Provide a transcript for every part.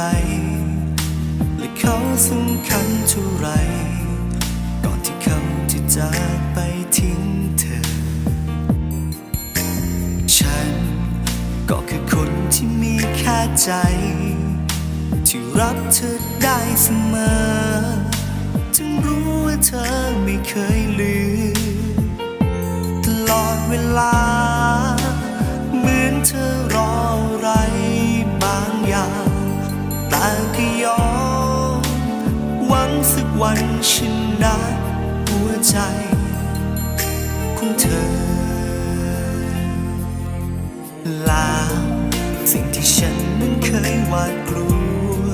ร และเขาสำคัญเท่าไร ก่อนที่เขาจะจากไปทิ้งเธอ ฉันก็คือคนที่มีแค่ใจ ที่รับเธอได้เสมอจึงรู้ว่าเธอไม่เคยลืมตลอดเวลา วังสักวันชนะหัวใจของเธอ ลา สิ่งที่ฉันนั้นเคยหวาดกลัว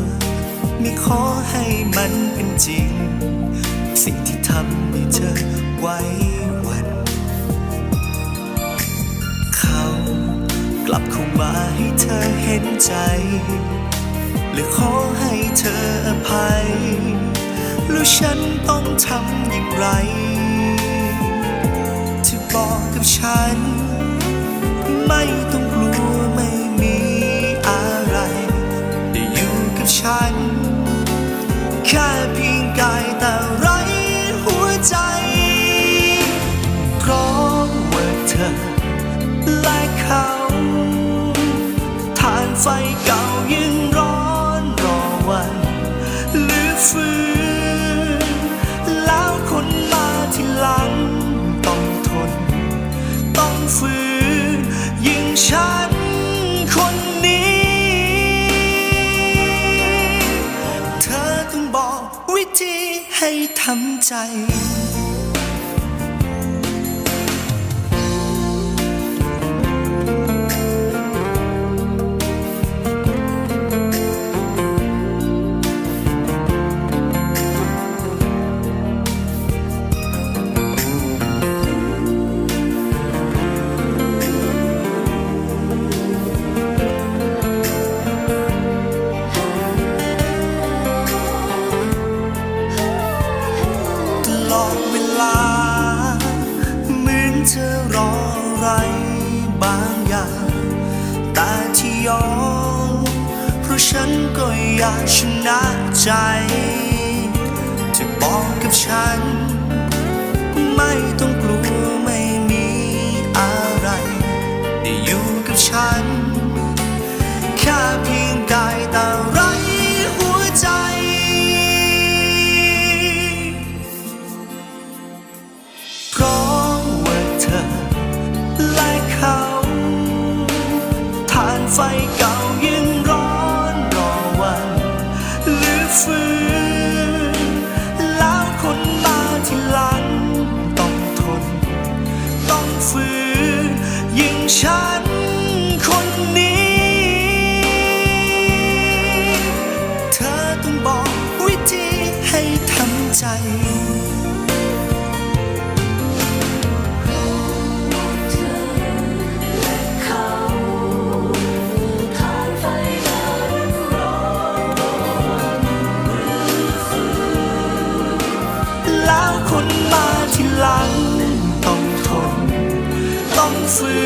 ไม่ขอให้มันเป็นจริง สิ่งที่ทำให้เธอไว้วัน เขากลับเข้ามาให้เธอเห็นใจ และขอให้เธออภัย แล้วฉันต้องทำอย่างไรที่บอกกับฉัน ไม่ต้องกลัวไม่มีอะไร ได้อยู่กับฉัน แค่เพียง ให้ทำใจ ยอม เพราะฉันก็อยากชนะใจ จะบอกกับฉัน ฟื้นแล้วคนมาที่หลังต้องทน ต้องฝืนยิ่งฉันคนนี้ เธอต้องบอกวิธีให้ทำใจ นมาที่หลังต้องทน ต้องฝื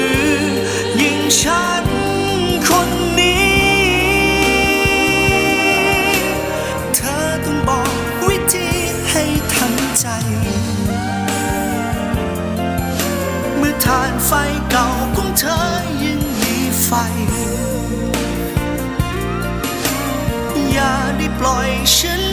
นยิ่งฉันคนนี้ เธอต้องบอกวิธีให้ทำใจ เมื่อทานไฟเก่าของเธอยังมีไฟ อย่าได้ปล่อยฉัน